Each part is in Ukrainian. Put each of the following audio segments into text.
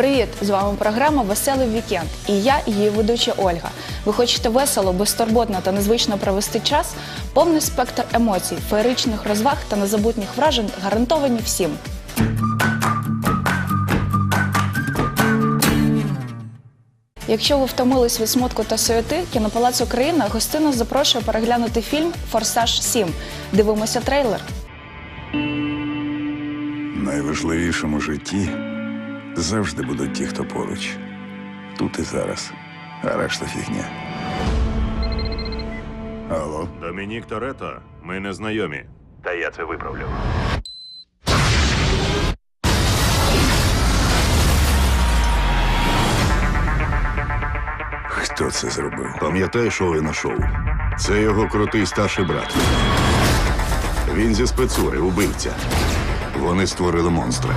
Привіт! З вами програма Веселий вікенд. І я, її ведуча Ольга. Ви хочете весело, безтурботно та незвично провести час? Повний спектр емоцій, феєричних розваг та незабутніх вражень гарантовані всім. Якщо ви втомились від смутку та суєти, кінопалац Україна гостинно запрошує переглянути фільм Форсаж 7. Дивимося трейлер. Найважливішим у житті завжди будуть ті, хто поруч. Тут і зараз. А решта фігня. Алло, Домінік Торетто, ми не знайомі. Та я це виправлю. хто це зробив? Пам'ятаєш Овена шоу? Це його крутий старший брат. Він зі спецури, убивця. Вони створили монстра.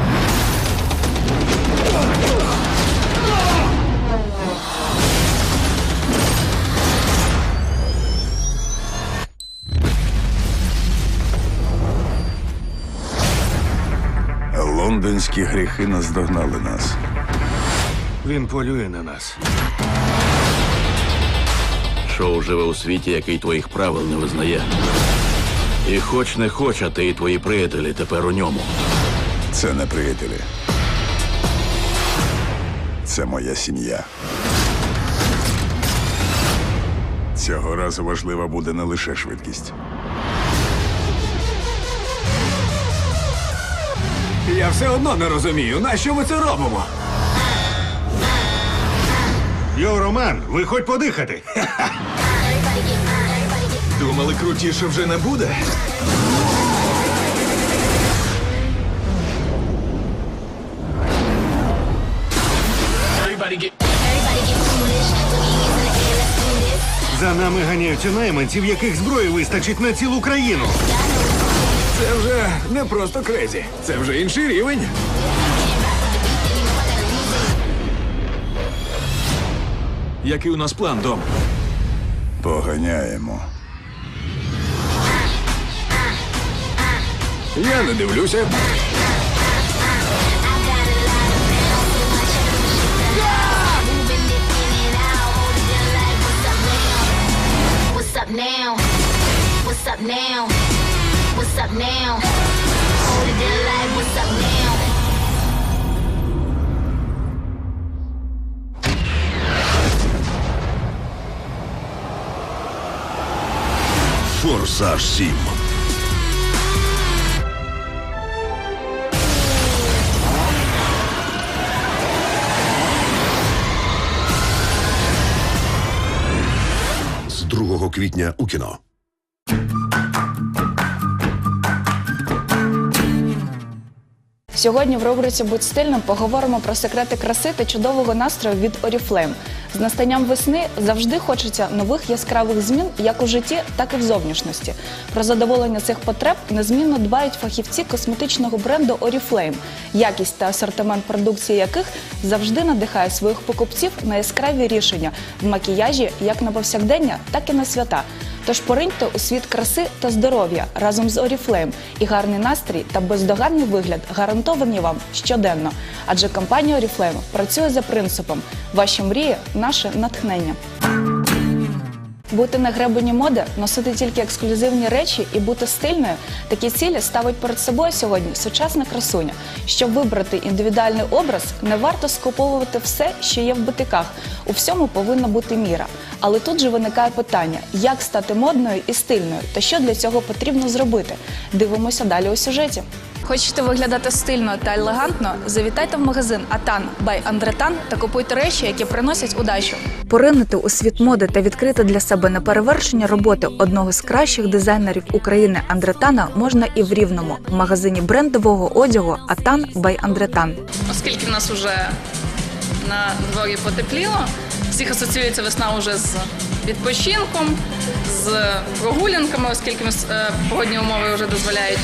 Лондонські гріхи наздогнали нас. Він полює на нас. Шоу живе у світі, який твоїх правил не визнає. І хоч не хоч, а ти і твої приятелі тепер у ньому. Це не приятелі. Це моя сім'я. Цього разу важлива буде не лише швидкість. Я все одно не розумію, на що ми це робимо? Йо, Роман, ви хоч подихати. Думали, крутіше вже не буде. За нами ганяються найманці, в яких зброї вистачить на цілу країну. Це вже не просто крезі, це вже інший рівень. Який у нас план, Дом? Поганяємо. Я не дивлюся. What's up now? What's up now? Hold it down like what's up now? Форсаж 7. З 2 квітня у кіно. Сьогодні в рубриці Будь стильним поговоримо про секрети краси та чудового настрою від Oriflame. З настанням весни завжди хочеться нових яскравих змін як у житті, так і в зовнішності. Про задоволення цих потреб незмінно дбають фахівці косметичного бренду Oriflame, якість та асортимент продукції яких завжди надихає своїх покупців на яскраві рішення в макіяжі як на повсякдення, так і на свята. Тож пориньте у світ краси та здоров'я разом з Oriflame і гарний настрій та бездоганний вигляд гарантовані вам щоденно. Адже компанія Oriflame працює за принципом Ваші мрії наше натхнення. Бути на гребені моди, носити тільки ексклюзивні речі і бути стильною такі цілі ставить перед собою сьогодні сучасна красуня. Щоб вибрати індивідуальний образ, не варто скуповувати все, що є в бутиках. У всьому повинна бути міра. Але тут же виникає питання: як стати модною і стильною, та що для цього потрібно зробити? Дивимося далі у сюжеті. Хочете виглядати стильно та елегантно? Завітайте в магазин Атан бай Андретан та купуйте речі, які приносять удачу. Поринути у світ моди та відкрити для себе неперевершення роботи одного з кращих дизайнерів України Андретана можна і в рівному в магазині брендового одягу Атан бай Андретан. оскільки в нас вже на дворі потепліло, всіх асоціюється весна вже з відпочинком, з прогулянками, оскільки е, погодні умови вже дозволяють.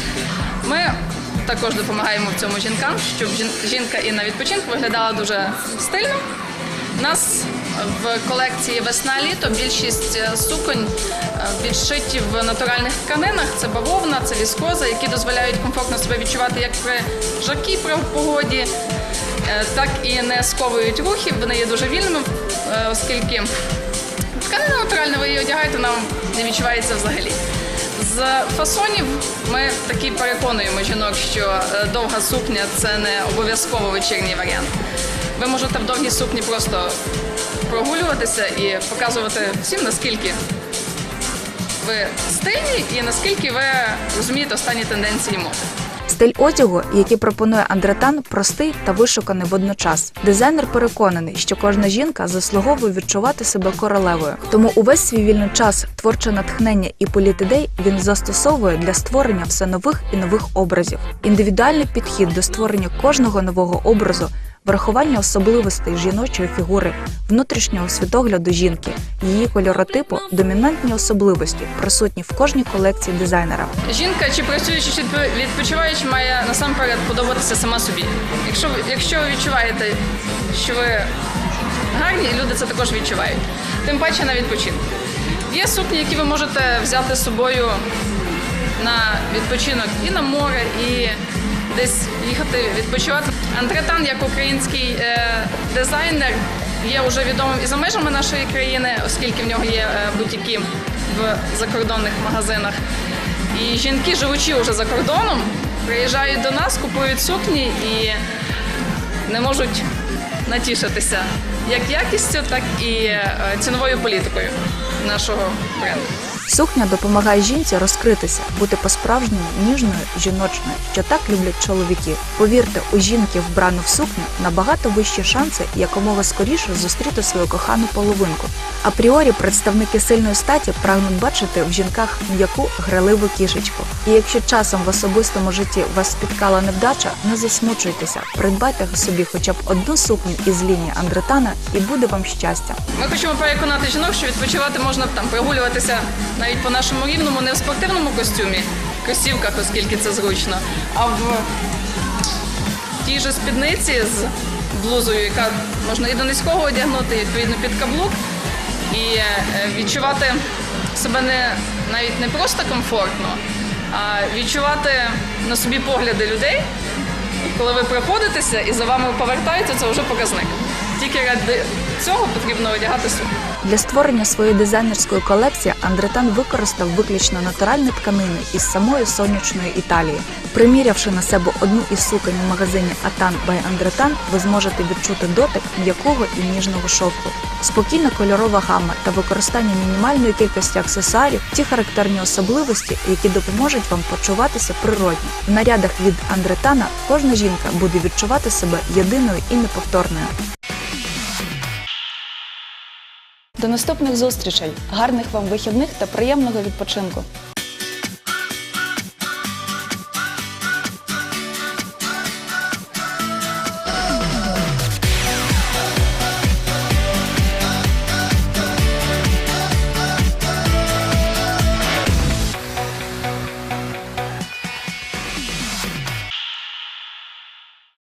Ми також допомагаємо в цьому жінкам, щоб жінка і на відпочинку виглядала дуже стильно. У нас в колекції весна-літо більшість е, суконь е, відшиті в натуральних тканинах. Це бавовна, це віскоза, які дозволяють комфортно себе відчувати як при жаркій погоді, е, так і не сковують рухів. Вони є дуже вільними, е, оскільки тканина натуральна, ви її одягаєте, вона не відчувається взагалі. З фасонів ми таки переконуємо жінок, що е, довга сукня це не обов'язково вечірній варіант. Ви можете в довгій сукні просто прогулюватися і показувати всім, наскільки ви стильні і наскільки ви розумієте останні тенденції моди. Стиль одягу, який пропонує Андретан, простий та вишуканий водночас. Дизайнер переконаний, що кожна жінка заслуговує відчувати себе королевою. Тому увесь свій вільний час, творче натхнення і політидей він застосовує для створення все нових і нових образів. Індивідуальний підхід до створення кожного нового образу. Врахування особливостей жіночої фігури, внутрішнього світогляду жінки, її кольоротипу, домінантні особливості, присутні в кожній колекції дизайнера. Жінка, чи працюючи, чи відпочиваючи, має насамперед подобатися сама собі. Якщо, якщо ви відчуваєте, що ви гарні, люди це також відчувають. Тим паче на відпочинку. Є сукні, які ви можете взяти з собою на відпочинок і на море, і десь їхати відпочивати. Антретан, як український е, дизайнер, є вже відомим і за межами нашої країни, оскільки в нього є е, бутіки в закордонних магазинах. І жінки, живучи вже за кордоном, приїжджають до нас, купують сукні і не можуть натішитися як якістю, так і е, ціновою політикою нашого бренду. Сукня допомагає жінці розкритися, бути по-справжньому ніжною, жіночною, що так люблять чоловіки. Повірте, у жінки, вбрану в сукню, набагато вищі шанси якомога скоріше зустріти свою кохану половинку. Апріорі представники сильної статі прагнуть бачити в жінках м'яку граливу кішечку. І якщо часом в особистому житті вас спіткала невдача, не засмучуйтеся, придбайте собі хоча б одну сукню із лінії Андретана, і буде вам щастя. Ми хочемо переконати жінок, що відпочивати можна там прогулюватися навіть по нашому рівному, не в спортивному костюмі, кросівках, оскільки це зручно, а в тій же спідниці з блузою, яка можна і до низького одягнути, і відповідно під каблук, і е, відчувати себе не навіть не просто комфортно, а відчувати на собі погляди людей. Коли ви проходитеся і за вами повертаються, це вже показник. Тільки ради цього потрібно одягати сукню. Для створення своєї дизайнерської колекції Андретан використав виключно натуральні тканини із самої сонячної Італії. Примірявши на себе одну із суконь у магазині Atan by Андретан, ви зможете відчути дотик м'якого і ніжного шовку. Спокійна кольорова гама та використання мінімальної кількості аксесуарів ті характерні особливості, які допоможуть вам почуватися природньо. В нарядах від Андретана кожна жінка буде відчувати себе єдиною і неповторною. До наступних зустрічей, гарних вам вихідних та приємного відпочинку.